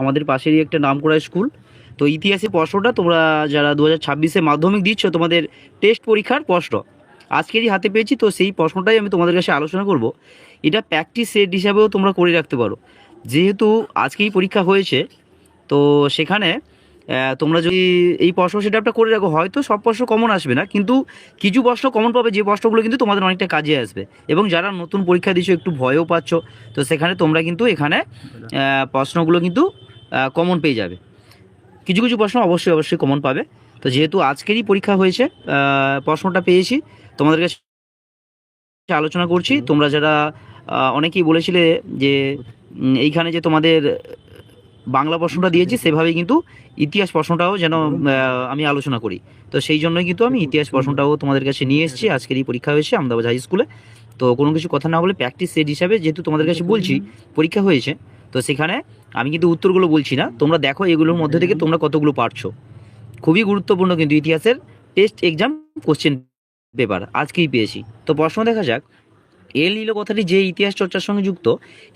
আমাদের পাশেরই একটা নামকরা স্কুল। তো ইতিহাসের প্রশ্নটা তোমরা যারা দু হাজার ছাব্বিশে মাধ্যমিক দিচ্ছ, তোমাদের টেস্ট পরীক্ষার প্রশ্ন। আজকেরই হাতে পেয়েছি, তো সেই প্রশ্নটাই আমি তোমাদের কাছে আলোচনা করব। এটা প্র্যাকটিস সেট হিসাবেও তোমরা করে রাখতে পারো। যেহেতু আজকেই পরীক্ষা হয়েছে, তো সেখানে তোমরা যদি এই প্রশ্ন সেটআপটা করে রাখো, হয়তো সব প্রশ্ন কমন আসবে না, কিন্তু কিছু প্রশ্ন কমন পাবে, যে প্রশ্নগুলো কিন্তু তোমাদের অনেকটা কাজে আসবে। এবং যারা নতুন পরীক্ষা দিচ্ছ, একটু ভয়ও পাচ্ছ, তো সেখানে তোমরা কিন্তু এখানে প্রশ্নগুলো কিন্তু কমন পেয়ে যাবে। কিছু কিছু প্রশ্ন অবশ্যই অবশ্যই কমন পাবে। তো যেহেতু আজকেরই পরীক্ষা হয়েছে প্রশ্নটা পেয়েছি তোমাদের কাছে আলোচনা করছি। তোমরা যারা অনেকেই বলেছিলে যে এইখানে যে তোমাদের বাংলা প্রশ্নটা দিয়েছি সেভাবেই কিন্তু ইতিহাস প্রশ্নটাও যেন আমি আলোচনা করি। তো সেই জন্যই কিন্তু আমি ইতিহাস প্রশ্নটাও তোমাদের কাছে নিয়ে এসেছি। আজকের এই পরীক্ষা হয়েছে আহমেদাবাদ হাই স্কুলে। তো কোনো কিছু কথা না বলে প্র্যাকটিস সেট হিসাবে যেহেতু তোমাদের কাছে বলছি পরীক্ষা হয়েছে। তো সেখানে আমি কিন্তু উত্তরগুলো বলছি না। তোমরা দেখো এগুলোর মধ্যে থেকে তোমরা কতগুলো পারছ। খুবই গুরুত্বপূর্ণ কিন্তু ইতিহাসের টেস্ট এক্সাম কোশ্চেন পেপার আজকেই পেয়েছি। তো প্রশ্ন দেখা যাক। এল নিল কথাটি যে ইতিহাস চর্চার সঙ্গে যুক্ত,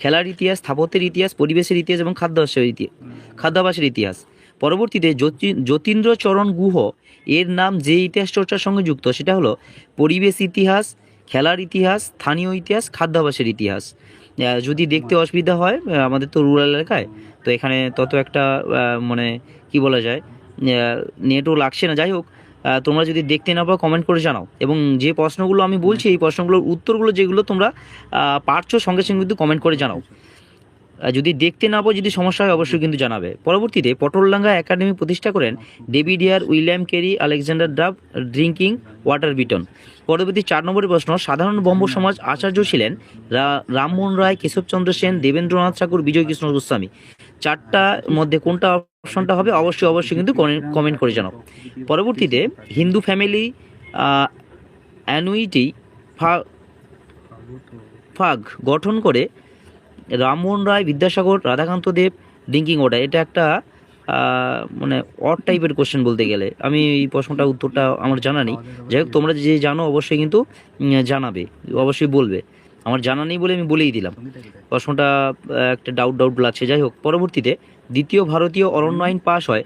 খেলার ইতিহাস, স্থাপত্যের ইতিহাস, পরিবেশের ইতিহাস এবং খাদ্যাভ্যাসের ইতিহাস খাদ্যাভ্যাসের ইতিহাস। পরবর্তীতে যতীন্দ্রচরণ গুহ এর নাম যে ইতিহাস চর্চার সঙ্গে যুক্ত, সেটা হলো পরিবেশ ইতিহাস, খেলার ইতিহাস, স্থানীয় ইতিহাস, খাদ্যাভ্যাসের ইতিহাস। যদি দেখতে অসুবিধা হয় আমাদের তো রুরাল এলাকায় তো এখানে তত একটা মানে কি বলা যায় নেটও লাগছে না। যাই হোক তোমরা যদি দেখতে না পাও কমেন্ট করে জানাও। এবং যে প্রশ্নগুলো আমি বলছি এই প্রশ্নগুলোর উত্তরগুলো যেগুলো তোমরা পারছ সঙ্গে সঙ্গে কিন্তু কমেন্ট করে জানাও। যদি দেখতে না পাও, যদি সমস্যা হয়, অবশ্যই কিন্তু জানাবে। পরবর্তীতে পটলডাঙ্গা একাডেমি প্রতিষ্ঠা করেন David Hare William Carey, Alexander Duff drinking water Bethune. পরবর্তী চার নম্বরের প্রশ্ন, সাধারণ বম্ব সমাজ আচার্য ছিলেন রামমোহন রায় কেশবচন্দ্র সেন, দেবেন্দ্রনাথ ঠাকুর, বিজয় কৃষ্ণ গোস্বামী। চারটার মধ্যে কোনটা অপশনটা হবে, অবশ্যই অবশ্যই কিন্তু কমেন্ট করে জানাও। পরবর্তীতে হিন্দু ফ্যামিলি অ্যানুইটি ফাগ গঠন করে রামমোহন রায়, বিদ্যাসাগর, রাধাকান্ত দেব ড্রিঙ্কিং ওয়াটার। এটা একটা মানে অড টাইপের কোশ্চেন বলতে গেলে। আমি এই প্রশ্নটা উত্তরটা আমার জানা নেই। যাই হোক, তোমরা যে জানো, অবশ্যই কিন্তু জানাবে, অবশ্যই বলবে। আমার জানা নেই বলে আমি বলেই দিলাম। প্রশ্নটা একটা ডাউট ডাউট লাগছে। যাই হোক, পরবর্তীতে দ্বিতীয় ভারতীয় অরণ্য আইন পাশ হয়।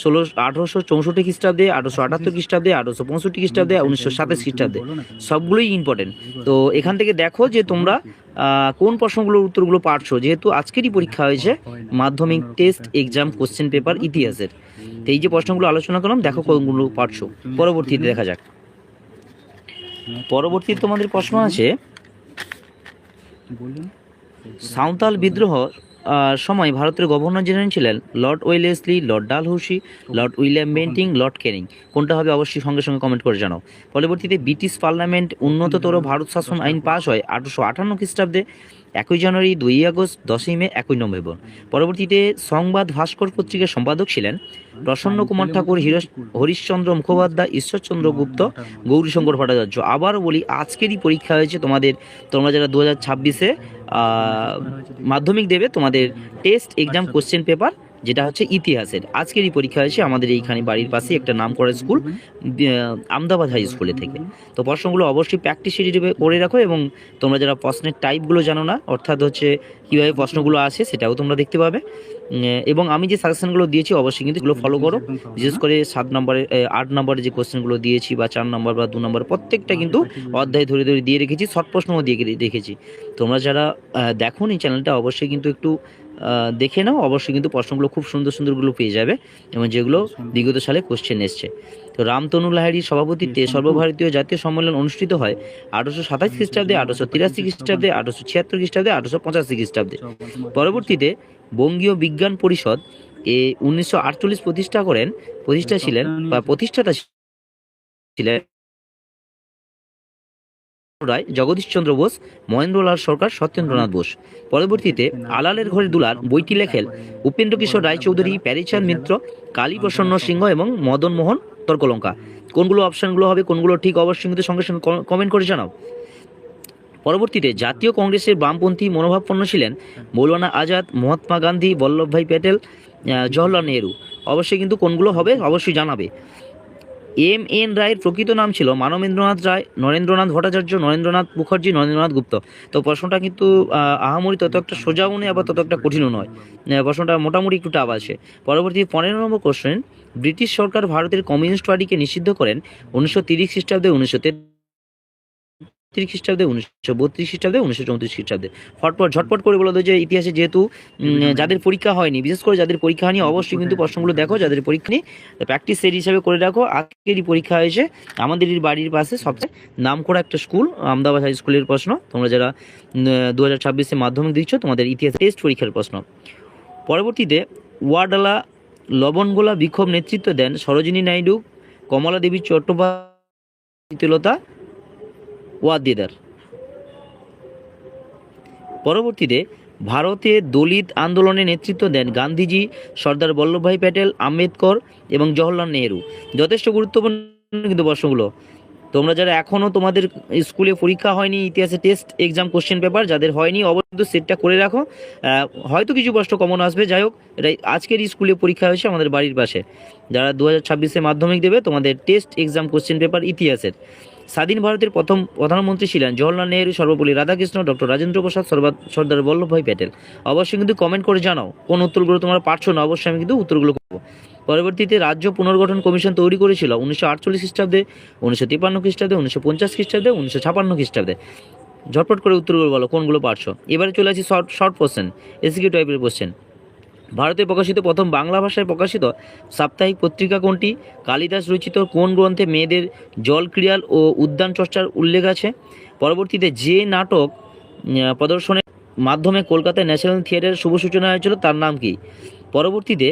ষোলো আঠারোশো চৌষট্টি খ্রিস্টাব্দে আঠারোশো আটাত্তর খ্রিস্টাব্দে আঠারোশো পঁয়ষট্টি খ্রিস্টাব্দে উনিশশো সাতাশ খ্রিস্টাব্দে। সবগুলোই ইম্পর্টেন্ট তো এখান থেকে দেখো যে তোমরা কোন প্রশ্নগুলোর উত্তরগুলো পারছ? যেহেতু আজকেরই পরীক্ষা হয়েছে মাধ্যমিক টেস্ট এক্সাম কোশ্চেন পেপার ইতিহাসের। তো এই যে প্রশ্নগুলো আলোচনা করলাম দেখো কোনগুলো পারছ। পরবর্তীতে দেখা যাক। পরবর্তীতে তোমাদের প্রশ্ন আছে সাঁওতাল বিদ্রোহ সময় ভারতের গভর্নর জেনারেল ছিলেন Lord Wellesley, Lord Dalhousie, Lord William Bentinck, Lord Canning. কোনটা হবে অবশ্যই সঙ্গে সঙ্গে কমেন্ট করে জানাও। পরবর্তীতে ব্রিটিশ পার্লামেন্ট উন্নততর ভারত শাসন আইন পাশ হয় আঠারোশো আটান্ন খ্রিস্টাব্দে। একই জানুয়ারি দুই আগস্ট দশই মে একই নভেম্বর। পরবর্তীতে সংবাদ ভাস্কর পত্রিকার সম্পাদক ছিলেন প্রসন্ন কুমার ঠাকুর হরিশ্চন্দ্র মুখোপাধ্যায় ঈশ্বরচন্দ্র গুপ্ত গৌরীশঙ্কর ভট্টাচার্য। আবারও বলি আজকেরই পরীক্ষা হয়েছে তোমাদের তোমরা যারা দু হাজার ছাব্বিশে মাধ্যমিক দেবে তোমাদের টেস্ট এক্সাম কোশ্চেন পেপার যেটা হচ্ছে ইতিহাসের। আজকেরই পরীক্ষা হয়েছে আমাদের এইখানে বাড়ির পাশে একটা নাম করা স্কুল আমদাবাদ হাই স্কুলে থেকে। তো প্রশ্নগুলো অবশ্যই প্র্যাকটিস হিসেবে করে রাখো এবং তোমরা যারা প্রশ্নের টাইপগুলো জানো না অর্থাৎ হচ্ছে কীভাবে প্রশ্নগুলো আসে সেটাও তোমরা দেখতে পাবে। এবং আমি যে সাজেশনগুলো দিয়েছি অবশ্যই কিন্তু এগুলো ফলো করো। বিশেষ করে সাত নম্বরে আট নম্বরে যে কোশ্চেনগুলো দিয়েছি বা চার নম্বর বা দু নম্বর প্রত্যেকটা কিন্তু অধ্যায় ধরে ধরে দিয়ে রেখেছি শর্ট প্রশ্নও দিয়ে রেখেছি। তোমরা যারা দেখো এই চ্যানেলটা অবশ্যই কিন্তু একটু দেখে নাও। অবশ্যই কিন্তু প্রশ্নগুলো খুব সুন্দর সুন্দরগুলো পেয়ে যাবে এবং যেগুলো বিগত সালে কোশ্চেন এসছে। তো রামতনু লাহিড়ির সভাপতিত্বে সর্বভারতীয় জাতীয় সম্মেলন অনুষ্ঠিত হয় আঠারোশো সাতাশ খ্রিস্টাব্দে আঠারোশো তিরাশি খ্রিস্টাব্দে আঠারোশো ছিয়াত্তর খ্রিস্টাব্দে আঠারোশো পঁচাশি খ্রিস্টাব্দে। পরবর্তীতে বঙ্গীয় বিজ্ঞান পরিষদ এ উনিশশো আটচল্লিশ প্রতিষ্ঠা করেন প্রতিষ্ঠা ছিলেন বা প্রতিষ্ঠাতা ছিলেন রায় জগদীশচন্দ্র বোস মহেন্দ্রলাল সরকার, সত্যেন্দ্রনাথ বোস। পরবর্তীতে আলালের ঘরে দুলার বইটি লেখেন উপেন্দ্র কিশোর রায়চৌধুরী প্যারিচাঁদ মিত্র, কালীপ্রসন্ন সিংহ এবং মদন মোহন তর্কলঙ্কা। কোনগুলো অপশনগুলো হবে, কোনগুলো ঠিক অবশ্যই কিন্তু সঙ্গে সঙ্গে কমেন্ট করে জানাও। পরবর্তীতে জাতীয় কংগ্রেসের বামপন্থী মনোভাবপন্ন ছিলেন মৌলানা আজাদ, মহাত্মা গান্ধী, বল্লভভাই প্যাটেল জওহরলাল নেহরু। অবশ্যই কিন্তু কোনগুলো হবে, অবশ্যই জানাবে। এম এন রায়ের প্রকৃত নাম ছিল মানবেন্দ্রনাথ রায়, নরেন্দ্রনাথ ভট্টাচার্য, নরেন্দ্রনাথ মুখার্জি, নরেন্দ্রনাথ গুপ্ত। তো প্রশ্নটা কিন্তু আহামরি তত একটা সোজাও নেই আবার তত একটা কঠিনও নয়। প্রশ্নটা মোটামুটি একটু টাফ আছে। পরবর্তী পনেরো নম্বর কোশ্চেন ব্রিটিশ সরকার ভারতের কমিউনিস্ট পার্টিকে নিষিদ্ধ করেন উনিশশো তিরিশ খ্রিস্টাব্দে উনিশশো তেত্রিশ খ্রিস্টাব্দে উনিশশো বত্রিশ খ্রিস্টাব্দে উনিশশো চৌত্রিশ খ্রিস্টাব্দে। ফটফট ঝটপট করে বলে যে ইতিহাসে যেহেতু যাদের পরীক্ষা হয়নি বিশেষ করে যাদের পরীক্ষা হয়নি অবশ্যই কিন্তু প্রশ্নগুলো দেখো যাদের পরীক্ষা নেই প্র্যাকটিস সেট হিসাবে করে রাখো। আজকেরই পরীক্ষা হয়েছে আমাদের বাড়ির পাশে সবচেয়ে নাম করা একটা স্কুল আমদাবাদ হাই স্কুলের প্রশ্ন। তোমরা যারা দু হাজার ছাব্বিশে মাধ্যমিক দিচ্ছ তোমাদের ইতিহাস টেস্ট পরীক্ষার প্রশ্ন। পরবর্তীতে ওয়াডালা লবণগোলা বিক্ষোভ নেতৃত্ব দেন সরোজিনী নাইডু কমলা দেবী চট্টোপাধ্যায় ওয়াদ্দেদার পরবর্তীতে ভারতে দলিত আন্দোলনে নেতৃত্ব দেন গান্ধীজি, সর্দার বল্লভভাই প্যাটেল, আম্বেদকর এবং জওহরলাল নেহেরু। যথেষ্ট গুরুত্বপূর্ণ কিন্তু প্রশ্নগুলো। তোমরা যারা এখনও তোমাদের স্কুলে পরীক্ষা হয়নি, ইতিহাসে টেস্ট এক্সাম কোশ্চেন পেপার যাদের হয়নি, অবশ্যই সেটটা করে রাখো। হয়তো কিছু প্রশ্ন কমন আসবে। যাই হোক এটা আজকের স্কুলে পরীক্ষা হয়েছে আমাদের বাড়ির পাশে। যারা দু হাজার ছাব্বিশে মাধ্যমিক দেবে, তোমাদের টেস্ট এক্সাম কোশ্চেন পেপার ইতিহাসের। স্বাধীন ভারতের প্রথম প্রধানমন্ত্রী ছিলেন জওহরলাল নেহেরু সর্বপল্লী রাধাকৃষ্ণ, ডক্টর রাজেন্দ্র প্রসাদ, সর্বা, সর্দার বল্লভভাই প্যাটেল। অবশ্যই কিন্তু কমেন্ট করে জানাও, কোন উত্তরগুলো তোমরা পারছ না, অবশ্যই আমি কিন্তু উত্তরগুলো করব। পরবর্তীতে রাজ্য পুনর্গঠন কমিশন তৈরি করেছিল উনিশশো আটচল্লিশ খ্রিস্টাব্দে, উনিশশো তিপ্পান্ন খ্রিস্টাব্দে, উনিশশো পঞ্চাশ খ্রিস্টাব্দে, উনিশশো ছাপান্ন খ্রিস্টাব্দে। ঝটপট করে উত্তরগুলো বলো, কোনগুলো পারছ? এবারে চলে আসি শর্ট শর্ট কোশ্চেন এসিকিউ টাইপের কোশ্চেন ভারতে প্রকাশিত প্রথম বাংলা ভাষায় প্রকাশিত সাপ্তাহিক পত্রিকা কোনটি? কালিদাস রচিত কোন গ্রন্থে মেয়েদের জল ক্রিয়াল ও উদ্যান চর্চার উল্লেখ আছে? পরবর্তীতে যে নাটক প্রদর্শনের মাধ্যমে কলকাতায় ন্যাশনাল থিয়েটারের শুভ সূচনা হয়েছিল তার নাম কি? পরবর্তীতে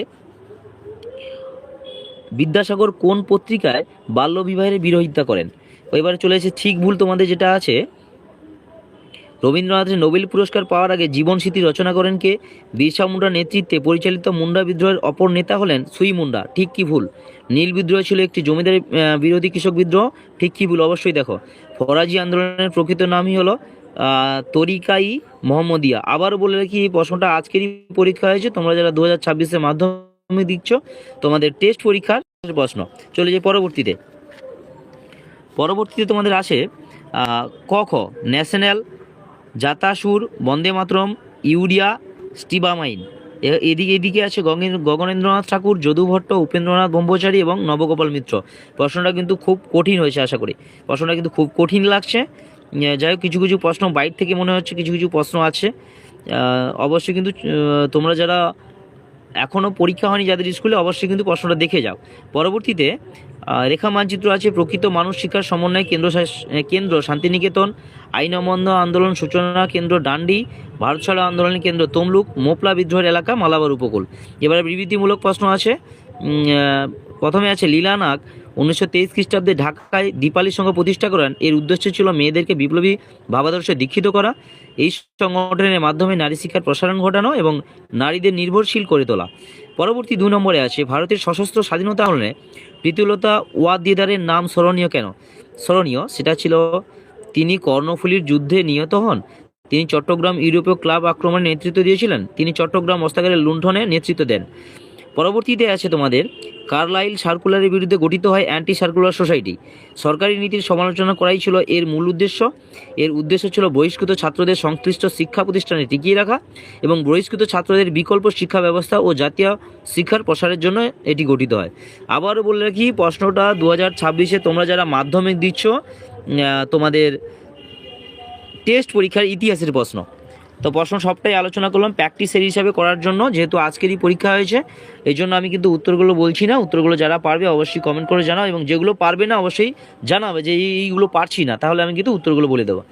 বিদ্যাসাগর কোন পত্রিকায় বাল্যবিবাহের বিরোধিতা করেন? এবারে চলে এসে ঠিক ভুল তোমাদের যেটা আছে। রবীন্দ্রনাথের নোবেল পুরস্কার পাওয়ার আগে জীবন স্মৃতি রচনা করেন কে? বিরসা মুন্ডার নেতৃত্বে পরিচালিত মুন্ডা বিদ্রোহের অপর নেতা হলেন সুই মুন্ডা। ঠিক কি ভুল? নীল বিদ্রোহ ছিল একটি জমিদারি বিরোধী কৃষক বিদ্রোহ। ঠিক কি ভুল? অবশ্যই দেখো। ফরাজি আন্দোলনের প্রকৃত নামই হলো তরিকাই মোহাম্মদিয়া। আবারও বলে রাখি এই প্রশ্নটা আজকেরই পরীক্ষা হয়েছে। তোমরা যারা দু হাজার ছাব্বিশে মাধ্যমে দিচ্ছ তোমাদের টেস্ট পরীক্ষার প্রশ্ন। চলে যাই পরবর্তীতে। পরবর্তীতে তোমাদের আসে আহ, ক খ। ন্যাশনাল জাতাসুর, বন্দে মাতরম, ইউরিয়া, স্টিবামাইন। এদিকে এদিকে আছে গগেন- গগনেন্দ্রনাথ ঠাকুর, যদু ভট্ট, উপেন্দ্রনাথ ব্রহ্মচারী এবং নবগোপাল মিত্র। প্রশ্নটা কিন্তু খুব কঠিন হয়েছে, আশা করি। প্রশ্নটা কিন্তু খুব কঠিন লাগছে। যাই হোক, কিছু কিছু প্রশ্ন বাইর থেকে মনে হচ্ছে, কিছু কিছু প্রশ্ন আছে। অবশ্যই কিন্তু তোমরা যারা এখনও পরীক্ষা হয়নি যাদের স্কুলে, অবশ্যই কিন্তু প্রশ্নটা দেখে যাও। পরবর্তীতে রেখা মানচিত্র আছে, প্রকৃত মানুষ শিক্ষার সমন্বয়, কেন্দ্র কেন্দ্র শান্তিনিকেতন আইন অমান্য আন্দোলন সূচনা কেন্দ্র ডান্ডি ভারত ছাড়ো আন্দোলনের কেন্দ্র তমলুক, মোপলা বিদ্রোহের এলাকা মালাবার উপকূল। এবারে বিবৃতিমূলক প্রশ্ন আছে প্রথমে আছে লীলানাগ উনিশশো তেইশ খ্রিস্টাব্দে ঢাকায় দীপালি সংঘ প্রতিষ্ঠা করেন। এর উদ্দেশ্য ছিল মেয়েদেরকে বিপ্লবী ভাবাদর্শে দীক্ষিত করা। এই সংগঠনের মাধ্যমে নারী শিক্ষার প্রসারণ ঘটানো এবং নারীদের নির্ভরশীল করে তোলা। পরবর্তী দুই নম্বরে আছে, ভারতের সশস্ত্র স্বাধীনতা আন্দোলনে প্রীতিলতা ওয়াদিদারের নাম স্মরণীয় কেন? স্মরণীয়, সেটা ছিল তিনি কর্ণফুলীর যুদ্ধে নিহত হন। তিনি চট্টগ্রাম ইউরোপীয় ক্লাব আক্রমণে নেতৃত্ব দিয়েছিলেন। তিনি চট্টগ্রাম অস্ত্রাগারের লুণ্ঠনে নেতৃত্ব দেন। পরবর্তীতে আছে তোমাদের কার্লাইল সার্কুলারের বিরুদ্ধে গঠিত হয় অ্যান্টি সার্কুলার সোসাইটি। সরকারি নীতির সমালোচনা করাই ছিল এর মূল উদ্দেশ্য। এর উদ্দেশ্য ছিল বহিষ্কৃত ছাত্রদের সংশ্লিষ্ট শিক্ষা প্রতিষ্ঠানে টিকিয়ে রাখা এবং বহিষ্কৃত ছাত্রদের বিকল্প শিক্ষা ব্যবস্থা ও জাতীয় শিক্ষার প্রসারের জন্য এটি গঠিত হয়। আবারও বলে রাখি, প্রশ্নটা দু হাজার ছাব্বিশে তোমরা যারা মাধ্যমিক দিচ্ছ তোমাদের টেস্ট পরীক্ষার ইতিহাসের প্রশ্ন। তো প্রশ্ন সবটাই আলোচনা করলাম প্র্যাকটিসের হিসাবে করার জন্য, যেহেতু আজকেরই পরীক্ষা হয়েছে এই জন্য আমি কিন্তু উত্তরগুলো বলছি না, উত্তরগুলো যারা পারবে অবশ্যই কমেন্ট করে জানাও এবং যেগুলো পারবে না অবশ্যই জানাবে যে এই- এইগুলো পারছি না, তাহলে আমি কিন্তু উত্তরগুলো বলে দেবো।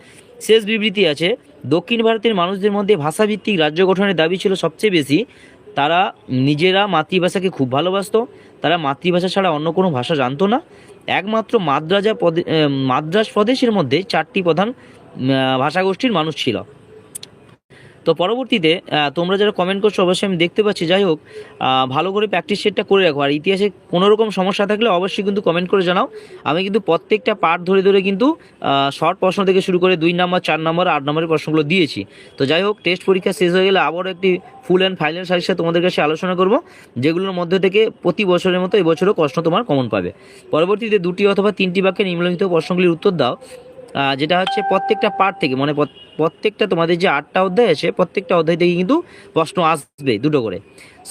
শেষ বিবৃতি আছে, দক্ষিণ ভারতের মানুষদের মধ্যে ভাষাভিত্তিক রাজ্য গঠনের দাবি ছিল সবচেয়ে বেশি, তারা নিজেরা মাতৃভাষাকে খুব ভালোবাসত, তারা মাতৃভাষা ছাড়া অন্য কোনো ভাষা জানতো না, একমাত্র মাদ্রাজা মাদ্রাজ প্রদেশের মধ্যে চারটি প্রধান ভাষাগোষ্ঠীর মানুষ ছিল। তো পরবর্তীতে তোমরা যারা কমেন্ট করছ, অবশ্যই আমি দেখতে পাচ্ছি। যাই হোক ভালো করে প্র্যাকটিস সেটটা করে রাখো। আর ইতিহাসে কোনো রকম সমস্যা থাকলে অবশ্যই কিন্তু কমেন্ট করে জানাও। আমি কিন্তু প্রত্যেকটা পার্ট ধরে ধরে কিন্তু শর্ট প্রশ্ন থেকে শুরু করে দুই নাম্বার চার নাম্বার আট নম্বরের প্রশ্নগুলো দিয়েছি। তো যাই হোক টেস্ট পরীক্ষা শেষ হয়ে গেলে আবারও একটি ফুল অ্যান্ড ফাইনাল সাজেশন তোমাদের কাছে আলোচনা করব, যেগুলোর মধ্যে থেকে প্রতি বছরের মতো এবছরও প্রশ্ন তোমার কমন পাবে। পরবর্তীতে দুটি অথবা তিনটি বাক্যে নিম্নলিখিত প্রশ্নগুলির উত্তর দাও। যেটা হচ্ছে প্রত্যেকটা পার্ট থেকে মানে প্রত্যেকটা তোমাদের যে আটটা অধ্যায় আছে, প্রত্যেকটা অধ্যায় থেকে কিন্তু প্রশ্ন আসবে দুটো করে।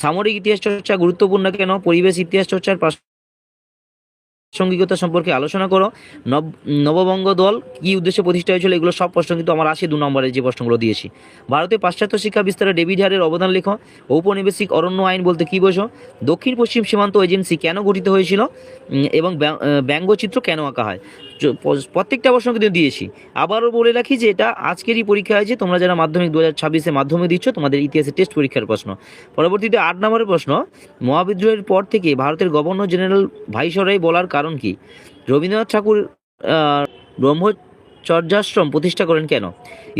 সামরিক ইতিহাস চর্চা গুরুত্বপূর্ণ কেন? পরিবেশ ইতিহাস চর্চার প্রাসঙ্গিকতা সম্পর্কে আলোচনা করো। নব, নববঙ্গ দল কি উদ্দেশ্যে প্রতিষ্ঠা হয়েছিল, এগুলো সব প্রশ্ন কিন্তু আমার আসে দু নম্বরে যে প্রশ্নগুলো দিয়েছি। ভারতে পাশ্চাত্য শিক্ষা বিস্তারে ডেভিড হারের অবদান লেখো। ঔপনিবেশিক অরণ্য আইন বলতে কী বোঝো? দক্ষিণ পশ্চিম সীমান্ত এজেন্সি কেন গঠিত হয়েছিল? এবং ব্যঙ্গচিত্র কেন আঁকা হয়? প্রত্যেকটা প্রশ্ন কিন্তু দিয়েছি। আবারও বলে রাখি যে এটা আজকেরই পরীক্ষা হয়েছে তোমরা যারা মাধ্যমিক দু হাজার ছাব্বিশে মাধ্যমিক দিচ্ছ তোমাদের ইতিহাসের টেস্ট পরীক্ষার প্রশ্ন। পরবর্তীতে আট নম্বরের প্রশ্ন মহাবিদ্রোহের পর থেকে ভারতের গভর্নর জেনারেল ভাইসরয় বলার কারণ কি? রবীন্দ্রনাথ ঠাকুর ব্রহ্মচর্যাশ্রম প্রতিষ্ঠা করেন কেন?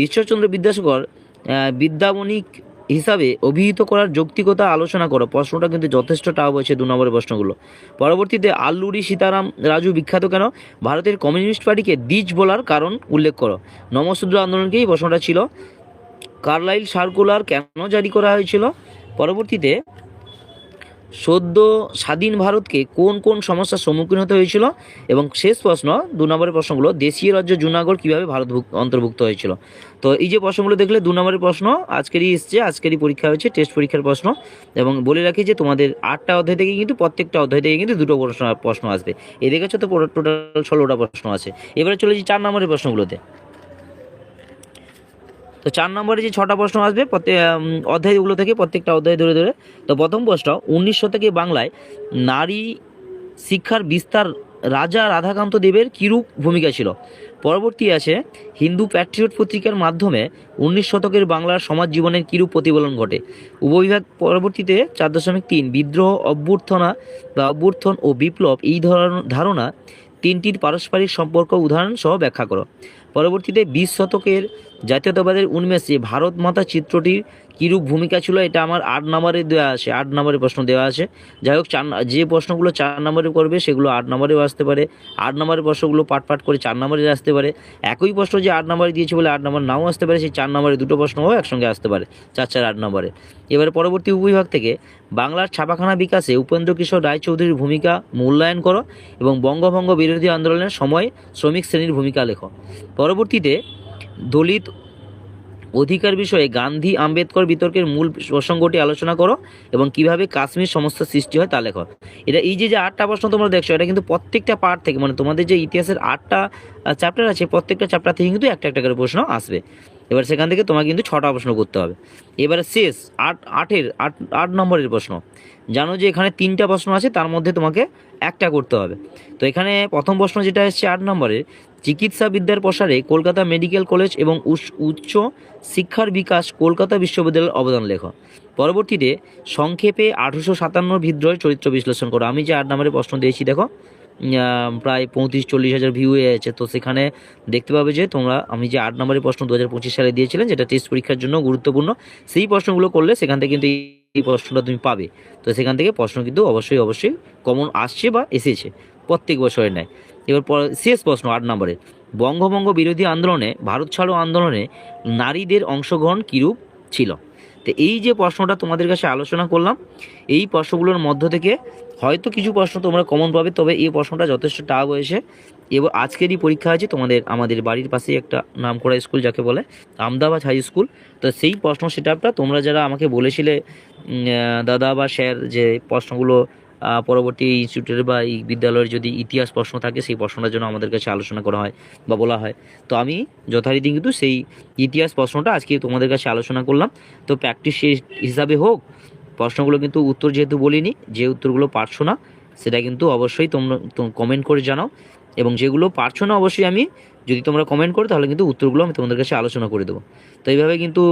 ঈশ্বরচন্দ্র বিদ্যাসাগর আহ, বিদ্যাবণিক হিসাবে অভিহিত করার যৌক্তিকতা আলোচনা করো। প্রশ্নটা কিন্তু যথেষ্ট টাফ হয়েছে দু নম্বরের প্রশ্নগুলো। পরবর্তীতে আল্লুরি, সীতারাম, রাজু বিখ্যাত কেন? ভারতের কমিউনিস্ট পার্টিকে দ্বিজ বলার কারণ উল্লেখ করো। নমশূদ্র আন্দোলনকেই প্রশ্নটা ছিল। কার্লাইল সার্কুলার কেন জারি করা হয়েছিল? পরবর্তীতে সদ্য স্বাধীন ভারতকে কোন কোন সমস্যার সম্মুখীন হতে হয়েছিল? এবং শেষ প্রশ্ন, দু নম্বরের প্রশ্নগুলো, দেশীয় রাজ্য জুনাগড় কীভাবে ভারত অন্তর্ভুক্ত হয়েছিল? তো এই যে প্রশ্নগুলো দেখলে, দু নম্বরের প্রশ্ন, আজকেরই এসছে, আজকেরই পরীক্ষা হয়েছে টেস্ট পরীক্ষার প্রশ্ন। এবং বলে রাখি যে তোমাদের আটটা অধ্যায় থেকে কিন্তু প্রত্যেকটা অধ্যায় থেকে কিন্তু দুটো প্রশ্ন প্রশ্ন আসবে। দেখেছ তো, টোটাল ষোলোটা প্রশ্ন আছে। এবারে চলে চার নম্বরের প্রশ্নগুলোতে। তো চার নম্বরে যে ছটা প্রশ্ন আসবে অধ্যায়গুলো থেকে প্রত্যেকটা অধ্যায় ধরে ধরে। তো প্রথম প্রশ্ন, উনিশ শতকে বাংলায় নারী শিক্ষার বিস্তার রাজা রাধাকান্ত দেবের কিরূপ ভূমিকা ছিল? পরবর্তী আছে, হিন্দু প্যাট্রিয়ট পত্রিকার মাধ্যমে উনিশ শতকের বাংলার সমাজ জীবনের কিরূপ প্রতিফলন ঘটে? উপবিভাগ পরবর্তীতে চার দশমিক তিন, বিদ্রোহ, অভ্যর্থনা বা অভ্যর্থন ও বিপ্লব এই ধরন- ধারণা তিনটির পারস্পরিক সম্পর্ক উদাহরণ সহ ব্যাখ্যা করো। পরবর্তীতে বিশ শতকের জাতীয়তাবাদের উন্মেষে ভারত মাতা চিত্রটির কীরূপ ভূমিকা ছিল এটা আমার আট নম্বরে দেওয়া আছে, আট নম্বরে প্রশ্ন দেওয়া আছে। যাই হোক, চার যে প্রশ্নগুলো চার নম্বরে করবে সেগুলো আট নম্বরেও আসতে পারে। আট নম্বরের প্রশ্নগুলো পাট পাট করে চার নম্বরে আসতে পারে। একই প্রশ্ন যে আট নম্বরে দিয়েছে বলে আট নম্বর নাও আসতে পারে, সেই চার নম্বরে দুটো প্রশ্নও একসঙ্গে আসতে পারে, চার চার আট নম্বরে। এবারে পরবর্তী উপবিভাগ থেকে বাংলার ছাপাখানা বিকাশে উপেন্দ্র কিশোর রায়চৌধুরীর ভূমিকা মূল্যায়ন করো এবং বঙ্গভঙ্গ বিরোধী আন্দোলনের সময় শ্রমিক শ্রেণির ভূমিকা লেখো। পরবর্তীতে দলিত অধিকার বিষয়ে গান্ধী আম্বেদকর বিতর্কের মূল প্রসঙ্গটি আলোচনা করো এবং কীভাবে কাশ্মীর সমস্যা সৃষ্টি হয় তা লেখো। এটা এই যে যে আটটা প্রশ্ন তোমরা দেখছ, এটা কিন্তু প্রত্যেকটা পার্ট থেকে মানে তোমাদের যে ইতিহাসের আটটা চ্যাপ্টার আছে, প্রত্যেকটা চ্যাপ্টার থেকে কিন্তু একটা একটা করে প্রশ্ন আসবে। এবার সেখান থেকে তোমাকে কিন্তু ছটা প্রশ্ন করতে হবে। এবারে শেষ, আট, আটের, আট আট নম্বরের প্রশ্ন। জানো যে এখানে তিনটা প্রশ্ন আছে, তার মধ্যে তোমাকে একটা করতে হবে। তো এখানে প্রথম প্রশ্ন যেটা এসছে আট নম্বরে, চিকিৎসা বিদ্যার প্রসারে কলকাতা মেডিকেল কলেজ এবং উচ্চ শিক্ষার বিকাশ কলকাতা বিশ্ববিদ্যালয়ের অবদান লেখ। পরবর্তীতে, সংক্ষেপে আঠেরোশো সাতান্ন বিদ্রোহের চরিত্র বিশ্লেষণ করো। আমি যে আট নম্বরের প্রশ্ন দিয়েছি, দেখো। প্রায় পঁয়ত্রিশ, চল্লিশ হাজার ভিউ হয়ে আছে। তো সেখানে দেখতে পাবে যে তোমরা, আমি যে আট নম্বরের প্রশ্ন দু হাজার পঁচিশ সালে দিয়েছিলেন, যেটা টেস্ট পরীক্ষার জন্য গুরুত্বপূর্ণ, সেই প্রশ্নগুলো করলে সেখান থেকে কিন্তু এই- প্রশ্নটা তুমি পাবে। তো সেখান থেকে প্রশ্ন কিন্তু অবশ্যই অবশ্যই কমন আসছে বা এসেছে প্রত্যেক বছরের নেয় এবার শেষ প্রশ্ন আট নম্বরে বঙ্গভঙ্গ বিরোধী আন্দোলনে, ভারত ছাড়ো আন্দোলনে নারীদের অংশগ্রহণ কীরূপ ছিল? তো এই যে প্রশ্নটা তোমাদের কাছে আলোচনা করলাম, এই প্রশ্নগুলোর মধ্য থেকে হয়তো কিছু প্রশ্ন তোমরা কমন পাবে, তবে এই প্রশ্নটা যথেষ্ট টাফ হয়েছে। এবং আজকেরই পরীক্ষা আছে, তোমাদের আমাদের বাড়ির পাশেই একটা নামকরা স্কুল যাকে বলে আমদাবাদ হাই স্কুল তো সেই প্রশ্ন সেটআপটা তোমরা যারা আমাকে বলেছিলে দাদা বা স্যার যে প্রশ্নগুলো পরবর্তী ইনস্টিটিউটের বা এই বিদ্যালয়ের যদি ইতিহাস প্রশ্ন থাকে, সেই প্রশ্নটার জন্য আমাদের কাছে আলোচনা করা হয় বা বলা হয়। তো আমি যথারীতি কিন্তু সেই ইতিহাস প্রশ্নটা আজকে তোমাদের কাছে আলোচনা করলাম। তো প্র্যাকটিস হিসাবে হোক প্রশ্নগুলো কিন্তু উত্তর যেহেতু বলিনি, যে উত্তরগুলো পারছ না, সেটা কিন্তু অবশ্যই তোমরা কমেন্ট করে জানাও। এবং যেগুলো পারছ না অবশ্যই আমি যদি তোমরা কমেন্ট করো, তাহলে কিন্তু উত্তরগুলো আমি তোমাদের কাছে আলোচনা করে দেবো। তো এইভাবে কিন্তু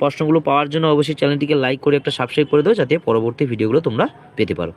প্রশ্নগুলো পাওয়ার জন্য অবশ্যই চ্যানেলটিকে লাইক করে একটা সাবস্ক্রাইব করে দেবো যাতে পরবর্তী ভিডিওগুলো তোমরা পেতে পারো।